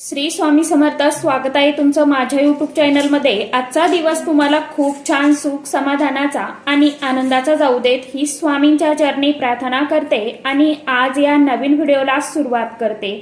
श्री स्वामी समर्थ स्वागत आहे तुमचं माझ्या युट्यूब चॅनलमध्ये आजचा दिवस तुम्हाला खूप छान सुख समाधानाचा आणि आनंदाचा जाऊ देत ही स्वामींच्या चरणी प्रार्थना करते आणि आज या नवीन व्हिडिओला सुरुवात करते.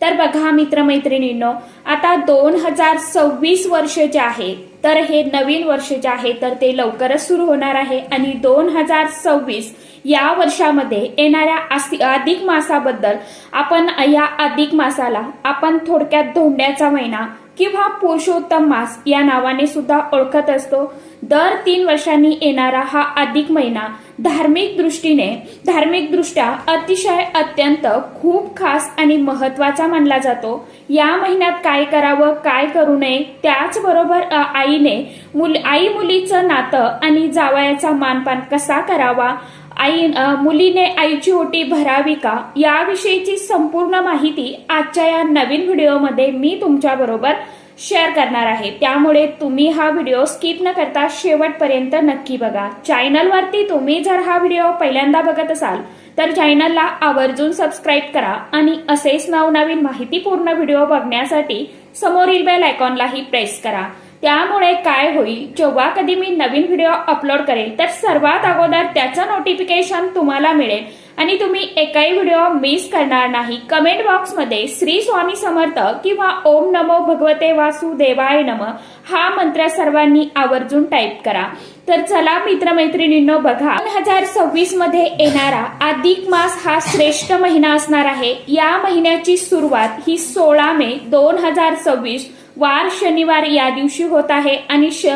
तर बघा मित्रमैत्रिणींनो आता दोन हजार सव्वीस वर्ष जे आहे तर हे नवीन वर्ष जे आहे तर ते लवकरच सुरू होणार आहे आणि दोन हजार सव्वीस या वर्षामध्ये येणाऱ्या अधिक मासाबद्दल आपण या अधिक मासाला आपण थोडक्यात धोंड्याचा महिना किंवा पुरुषोत्तम मास या नावाने सुद्धा ओळखत असतो. दर तीन वर्षांनी येणारा हा अधिक महिना धार्मिक दृष्टीने धार्मिक दृष्ट्या अतिशय अत्यंत खूप खास आणि महत्त्वाचा मानला जातो. या महिन्यात काय करावं काय करू नये त्याचबरोबर आईने मुल आई मुलीचं नातं आणि जावयाचा मानपान कसा करावा आई मुलीने आईची ओटी भरावी का? याविषयीची संपूर्ण माहिती आजच्या या नवीन व्हिडिओमध्ये मी तुमच्या बरोबर शेअर करणार आहे. त्यामुळे तुम्ही हा व्हिडिओ स्किप न करता शेवटपर्यंत नक्की बघा. चॅनलवरती तुम्ही जर हा व्हिडिओ पहिल्यांदा बघत असाल तर चॅनलला आवर्जून सबस्क्राईब करा आणि असेच नवनवीन माहितीपूर्ण व्हिडिओ बघण्यासाठी समोरील बेल आयकॉनलाही प्रेस करा. त्यामुळे काय होईल? जेव्हा कधी मी नवीन व्हिडिओ अपलोड करेल तर सर्वात अगोदर त्याचं नोटिफिकेशन तुम्हाला मिळेल. आणि तुम्ही एकही व्हिडिओ मिस करणार नाही. कमेंट बॉक्समध्ये श्री स्वामी समर्थ किंवा ओम नमो भगवते वासुदेवाय नम हा मंत्र सर्वांनी आवर्जून टाईप करा. तर चला मित्रमैत्रिणींनो बघा. दोन हजार सव्वीसमध्ये येणारा अधिक मास हा श्रेष्ठ महिना असणार आहे. या महिन्याची सुरुवात ही सोळा मे दोन हजार सव्वीस वार शनिवार या दिवशी होत आहे आणि श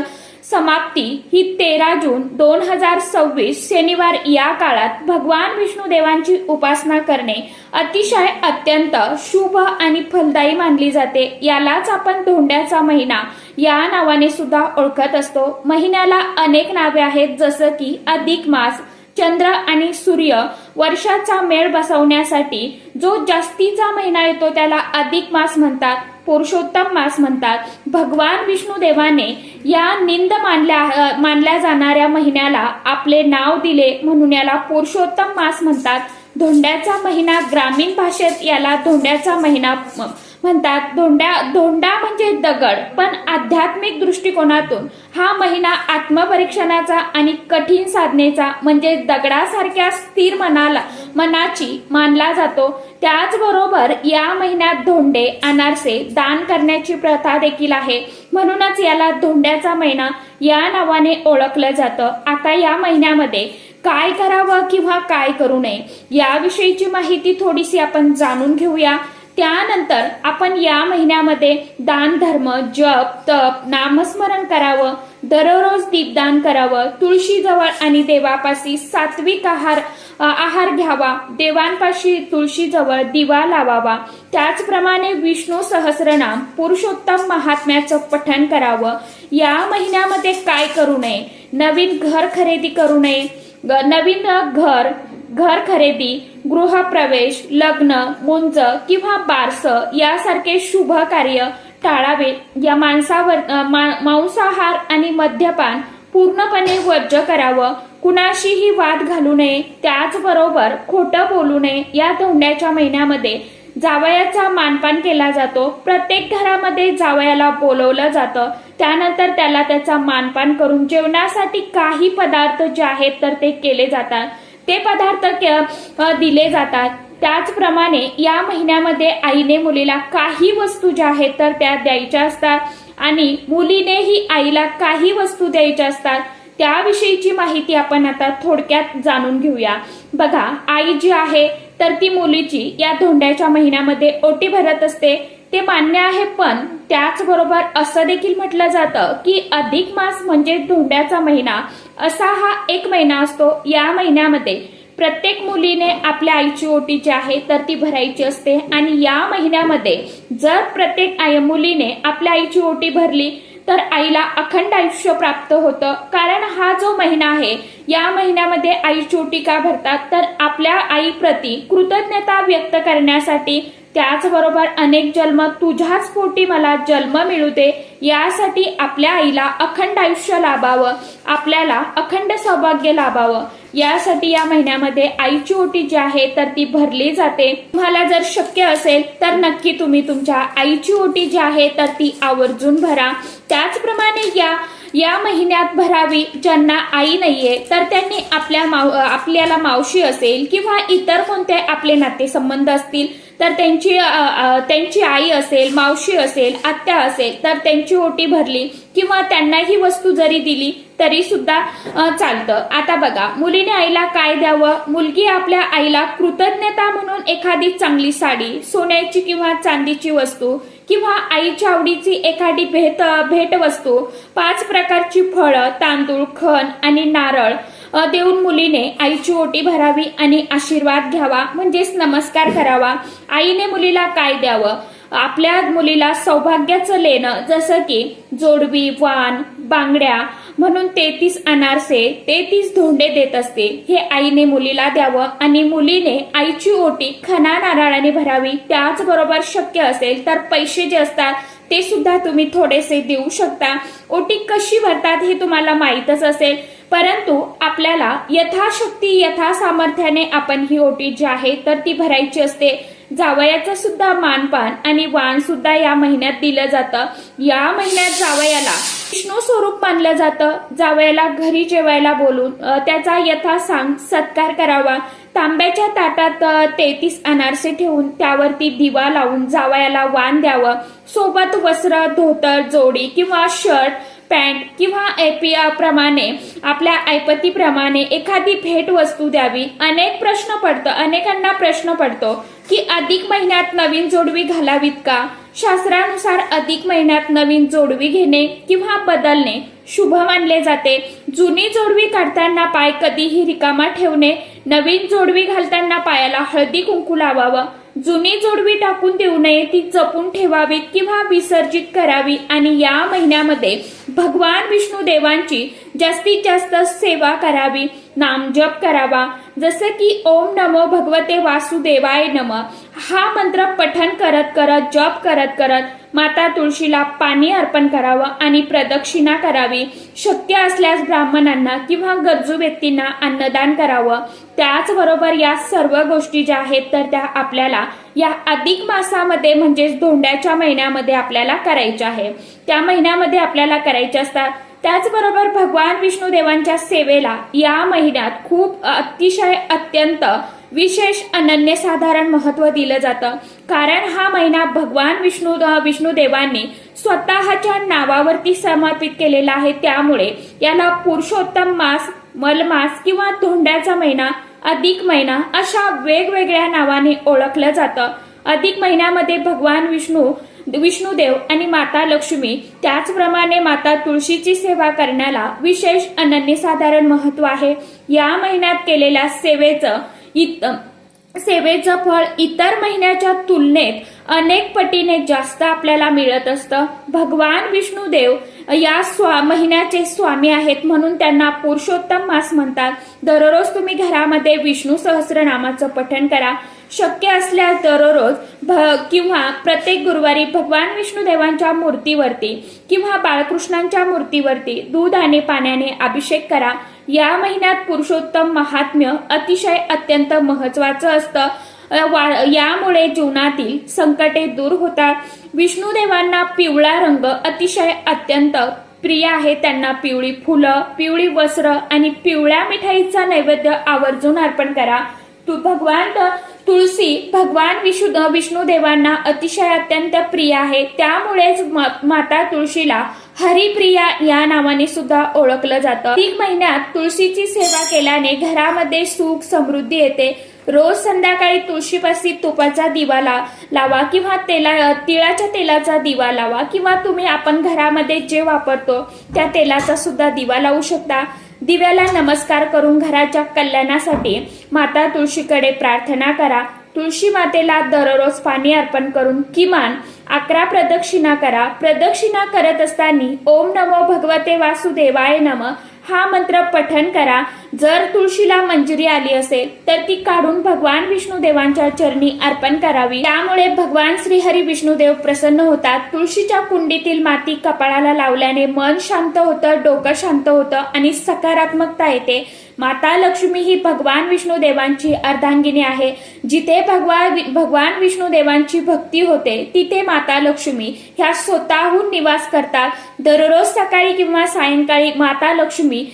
समाप्ती ही तेरा जून दोन हजार सव्वीस शनिवार या काळात भगवान विष्णुदेवांची उपासना करणे अतिशय अत्यंत शुभ आणि फलदायी मानली जाते. यालाच आपण धोंड्याचा महिना या नावाने सुद्धा ओळखत असतो. महिन्याला अनेक नावे आहेत जसं की अधिक मास चंद्र आणि सूर्य. वर्षाचा मेळ बसवण्यासाठी जो जास्तीचा महिना येतो त्याला अधिक मास म्हणतात. पुरुषोत्तम मास म्हणतात. भगवान विष्णुदेवाने या निंद मानल्या मानल्या जाणाऱ्या महिन्याला आपले नाव दिले म्हणून याला पुरुषोत्तम मास म्हणतात. धोंड्याचा महिना ग्रामीण भाषेत याला धोंड्याचा महिना म्हणतात धोंड्या धोंडा म्हणजे दगड. पण आध्यात्मिक दृष्टिकोनातून हा महिना आत्मपरीक्षणाचा आणि कठीण साधनेचा म्हणजे दगडासारख्या स्थिर मनाला मनाची मानला जातो. त्याचबरोबर या महिन्यात धोंडे अनारसे दान करण्याची प्रथा देखील आहे. म्हणूनच याला धोंड्याचा महिना या नावाने ओळखलं जातं. आता या महिन्यामध्ये काय करावं किंवा काय करू नये याविषयीची माहिती थोडीशी आपण जाणून घेऊया. त्यानंतर आपण या महिन्यामध्ये दान धर्म जप तप नामस्मरण करावं दररोज दीपदान करावं तुळशीजवळ आणि देवापाशी सात्विक आहार आहार घ्यावा देवांपाशी तुळशीजवळ दिवा लावावा. त्याचप्रमाणे विष्णू सहस्रनाम पुरुषोत्तम महात्म्याचं पठण करावं. या महिन्यामध्ये काय करू नये? नवीन घर खरेदी करू नये. नवीन घर घर खरेदी गृहप्रवेश लग्न मुंज किंवा बारस यासारखे शुभ कार्य टाळावे. या माणसावर मा- मांसाहार आणि मद्यपान पूर्णपणे वर्ज्य करावं. कुणाशीही वाद घालू नये त्याचबरोबर खोटं बोलू नये. या धोंड्याच्या महिन्यामध्ये जावयाचा मानपान केला जातो. प्रत्येक घरामध्ये जावयाला बोलवलं जातं. त्यानंतर त्याला त्याचा मानपान करून जेवणासाठी काही पदार्थ जे आहेत तर ते केले जातात. ते पदार्थ दिले जातात. त्याचप्रमाणे या महिन्यामध्ये आईने मुलीला काही वस्तू ज्या आहेत तर त्या द्यायच्या असतात. आणि मुलीनेही आईला काही वस्तू द्यायच्या असतात. त्याविषयीची माहिती आपण आता थोडक्यात जाणून घेऊया. बघा आई जी आहे तर ती मुलीची या धोंड्याच्या महिन्यामध्ये ओटी भरत असते. ते मान्य आहे पण त्याचबरोबर असं देखील म्हटलं जातं की अधिक मास म्हणजे धोंड्याचा महिना. असा हा एक महिना असतो. या महिन्यामध्ये प्रत्येक मुलीने आपल्या आईची ओटी जी आहे तर ती भरायची असते. आणि या महिन्यामध्ये जर प्रत्येक आई मुलीने आपल्या आईची ओटी भरली तर आईला अखंड आयुष्य प्राप्त होतं. कारण हा जो महिना आहे या महिन्यामध्ये आई ओटी का भरतात? तर आपल्या आईप्रती कृतज्ञता व्यक्त करण्यासाठी त्याचबरोबर अनेक जन्म तुझ्याच पोटी मला जन्म मिळू दे यासाठी आपल्या आईला अखंड आयुष्य लाभावं. आपल्याला अखंड सौभाग्य लाभावं. यासाठी या महिन्यामध्ये आईची ओटी जी आहे तर ती भरली जाते. तुम्हाला जर शक्य असेल तर नक्की तुम्ही तुमच्या आईची ओटी जी आहे तर ती आवर्जून भरा. त्याचप्रमाणे या या महिन्यात भरावी ज्यांना आई नाहीये तर त्यांनी आपल्या माव आपल्याला मावशी असेल किंवा इतर कोणते आपले नातेसंबंध असतील तर त्यांची त्यांची आई असेल मावशी असेल आत्या असेल तर त्यांची ओटी भरली किंवा त्यांना ही वस्तू जरी दिली तरी सुद्धा चालतं. आता बघा मुलीने आईला काय द्यावं? मुलगी आपल्या आईला कृतज्ञता म्हणून एखादी चांगली साडी सोन्याची किंवा चांदीची वस्तू किंवा आईच्या आवडीची एखादी भेट भेट वस्तू पाच प्रकारची फळं तांदूळ खण आणि नारळ देऊन मुलीने आईची ओटी भरावी आणि आशीर्वाद घ्यावा म्हणजेच नमस्कार करावा. आईने मुलीला काय द्यावं? आपल्या मुलीला सौभाग्याचं लेणं जसं की जोडवी वाण बांगड्या म्हणून तेहतीस अनारसे तेहतीस धोंडे देत असते. हे आईने मुलीला द्यावं आणि मुलीने आईची ओटी खना नारळाने भरावी. त्याचबरोबर शक्य असेल तर पैसे जे असतात ते सुद्धा तुम्ही थोडेसे देऊ शकता. ओटी कशी भरतात हे तुम्हाला माहीतच असेल. परंतु आपल्याला यथाशक्ती यथा सामर्थ्याने आपण ही ओटी जी आहे तर ती भरायची असते. जावयाचं सुद्धा मानपान आणि वाण सुद्धा या महिन्यात दिलं जातं. या महिन्यात जावयाला विष्णू स्वरूप मानलं जातं. जावयाला घरी जेवायला बोलून त्याचा यथा सांग सत्कार करावा. तांब्याच्या ताटात तेहतीस अनारसे ठेवून त्यावरती दिवा लावून जावयाला वाण द्यावं. सोबत वस्त्र धोतर जोडी किंवा शर्ट पॅन्ट किंवा एपीआ प्रमाणे आपल्या ऐपतीप्रमाणे एखादी भेट वस्तू द्यावी. अनेक प्रश्न पडतो अनेकांना प्रश्न पडतो की अधिक महिन्यात नवीन जोडवी घालावीत का? शास्त्रानुसार अधिक महिन्यात नवीन जोडवी घेणे किंवा बदलणे शुभ मानले जाते. जुनी जोडवी काढताना पाय कधीही रिकामा ठेवणे नवीन जोडवी घालताना पायाला हळदी कुंकू लावावं जुनी जोडवी टाकून देऊ नये ती जपून ठेवावी किंवा विसर्जित करावी. आणि या महिन्यामध्ये भगवान विष्णू देवांची जास्तीत जास्त सेवा करावी. नामजप करावा. जसं की ओम नमो भगवते वासुदेवाय नम. हा मंत्र पठन करत करत जप करत करत माता तुळशीला पाणी अर्पण करावं आणि प्रदक्षिणा करावी. शक्य असल्यास ब्राह्मणांना किंवा गरजू व्यक्तींना अन्नदान करावं. त्याचबरोबर या सर्व गोष्टी ज्या आहेत तर त्या आपल्याला या अधिक मासामध्ये म्हणजेच धोंड्याच्या महिन्यामध्ये आपल्याला करायच्या आहे त्या महिन्यामध्ये आपल्याला करायच्या असतात त्याचबरोबर भगवान विष्णू देवांच्या सेवेला या महिन्यात खूप अतिशय अत्यंत विशेष अनन्यसाधारण महत्त्व दिलं जातं. कारण हा महिना भगवान विष्णू विष्णू देवांनी स्वतःच्या नावावरती समर्पित केलेला आहे. त्यामुळे याला पुरुषोत्तम मास मलमास किंवा धोंड्याचा महिना अधिक महिना अशा वेगवेगळ्या नावाने ओळखलं जातं. अधिक महिन्यामध्ये भगवान विष्णू विष्णुदेव आणि माता लक्ष्मी त्याचप्रमाणे माता तुळशीची सेवा करण्याला विशेष अनन्यसाधारण महत्त्व आहे. या महिन्यात केलेल्या सेवेचं इत सेवेचं फळ इतर महिन्याच्या तुलनेत अनेक पटीने जास्त आपल्याला मिळत असतं. भगवान विष्णुदेव या स्वा महिन्याचे स्वामी आहेत म्हणून त्यांना पुरुषोत्तम मास म्हणतात. दररोज तुम्ही घरामध्ये विष्णू सहस्रनामाचं पठण करा. शक्य असल्यास दररोज भ किंवा प्रत्येक गुरुवारी भगवान विष्णुदेवांच्या मूर्तीवरती किंवा बाळकृष्णांच्या मूर्तीवरती दूध आणि पाण्याने अभिषेक करा. या महिन्यात पुरुषोत्तम महात्म्य अतिशय अत्यंत महत्वाचं असतं. वा- यामुळे जीवनातील संकटे दूर होतात. विष्णुदेवांना पिवळा रंग अतिशय अत्यंत प्रिय आहे. त्यांना पिवळी फुलं पिवळी वस्त्र आणि पिवळ्या मिठाईचा नैवेद्य आवर्जून अर्पण करा. तू भगवान तुळसी भगवान विष्णू विष्णुदेवांना अतिशय अत्यंत प्रिय आहे. त्यामुळेच माता तुळशीला हरिप्रिया या नावाने सुद्धा ओळखलं जातं. तीन महिन्यात तुळशीची सेवा केल्याने घरामध्ये सुख समृद्धी येते. रोज संध्याकाळी तुळशीपाशी तुपाचा दिवा ला लावा किंवा तेला तिळाच्या तेलाचा दिवा लावा किंवा तुम्ही आपण घरामध्ये जे वापरतो त्या तेलाचा सुद्धा दिवा लावू शकता. दिव्याला नमस्कार करून घराच्या कल्याणासाठी माता तुळशीकडे प्रार्थना करा. तुळशी मातेला दररोज पाणी अर्पण करून किमान अकरा प्रदक्षिणा करा. प्रदक्षिणा करत असताना ओम नमो भगवते वासुदेवाय नम. हा मंत्र पठण करा. जर तुळशीला मंजुरी आली असेल तर ती काढून भगवान विष्णुदेवांच्या चरणी अर्पण करावी. त्यामुळे भगवान श्रीहरी विष्णुदेव प्रसन्न होतात. तुळशीच्या कुंडीतील माती कपाळाला लावल्याने मन शांत होतं डोकं शांत होतं आणि सकारात्मकता येते. माता लक्ष्मी ही भगवान विष्णुदेवांची अर्धांगिनी आहे. जिथे भगवान भगवान विष्णुदेवांची भक्ती होते तिथे माता लक्ष्मी ह्या स्वतःहून निवास करतात. दररोज सकाळी किंवा सायंकाळी माता लक्ष्मी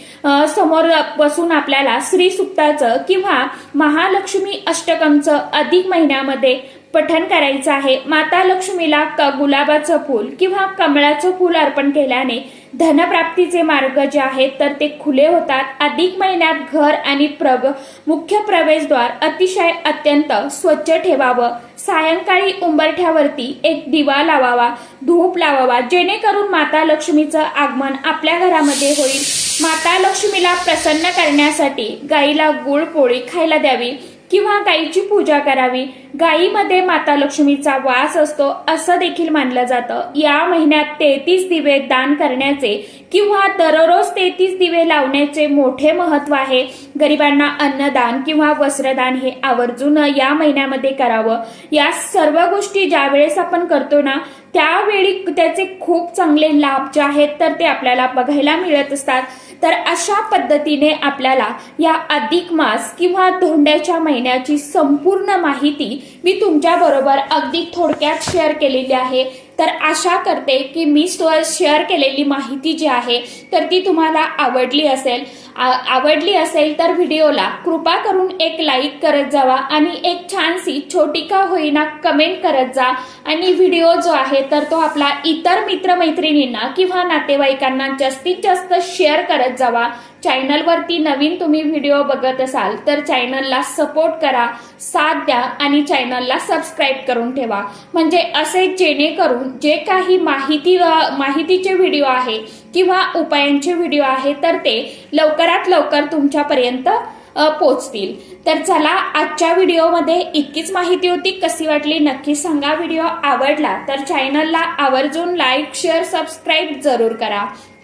समोर बसून आपल्याला श्रीसुक्ताचं किंवा महालक्ष्मी अष्टकमचं अधिक महिन्यामध्ये पठण करायचं आहे. माता लक्ष्मीला क गुलाबाचं फूल किंवा कमळाचं फूल अर्पण केल्याने धनप्राप्तीचे मार्ग जे आहेत तर ते खुले होतात. अधिक महिन्यात घर आणि प्रग मुख्य प्रवेशद्वार अतिशय अत्यंत स्वच्छ ठेवावं. सायंकाळी उंबरठ्यावरती एक दिवा लावावा धूप लावावा जेणेकरून माता लक्ष्मीचं आगमन आपल्या घरामध्ये होईल. माता लक्ष्मीला प्रसन्न करण्यासाठी गाईला गुळ पोळी खायला द्यावी. किंवा गायीची पूजा करावी. गायीमध्ये माता लक्ष्मीचा वास असतो असं देखील मानलं जातं. या महिन्यात तेहतीस दिवे दान करण्याचे किंवा दररोज तेहतीस दिवे लावण्याचे मोठे महत्त्व आहे. गरिबांना अन्नदान किंवा वस्त्रदान हे आवर्जून या महिन्यामध्ये करावं. या सर्व गोष्टी ज्या वेळेस आपण करतो ना त्यावेळी त्याचे खूप चांगले लाभ जे आहेत तर ते आपल्याला बघायला मिळत असतात. तर अशा पद्धतीने आपल्याला या अधिक मास किंवा धोंड्याच्या महिन्याची संपूर्ण माहिती मी तुमच्याबरोबर अगदी थोडक्यात शेअर केलेली आहे. तर आशा करते की मी शेअर केलेली माहिती जी आहे तर ती तुम्हाला आवडली असेल. आ- आवडली असेल तर व्हिडिओला कृपा करून एक लाईक करत जावा आणि एक छानशी छोटी का होईना कमेंट करत जा. आणि व्हिडिओ जो आहे तर तो आपला इतर मित्रमैत्रिणींना किंवा नातेवाईकांना जास्तीत जास्त शेअर करत जावा. चॅनलवरती नवीन तुम्ही व्हिडिओ बघत असाल तर चॅनलला सपोर्ट करा साथ द्या आणि चॅनलला सबस्क्राईब करून ठेवा. म्हणजे असे जेणेकरून जे काही माहिती माहितीचे व्हिडिओ आहे किंवा उपायांचे व्हिडिओ आहे तर ते लवकरात लवकर तुमच्यापर्यंत पोचतील. तर चला आजच्या व्हिडिओमध्ये इतकीच माहिती होती. कशी वाटली नक्की सांगा. व्हिडिओ आवडला तर चॅनलला आवर्जून लाईक शेअर सबस्क्राईब जरूर करा.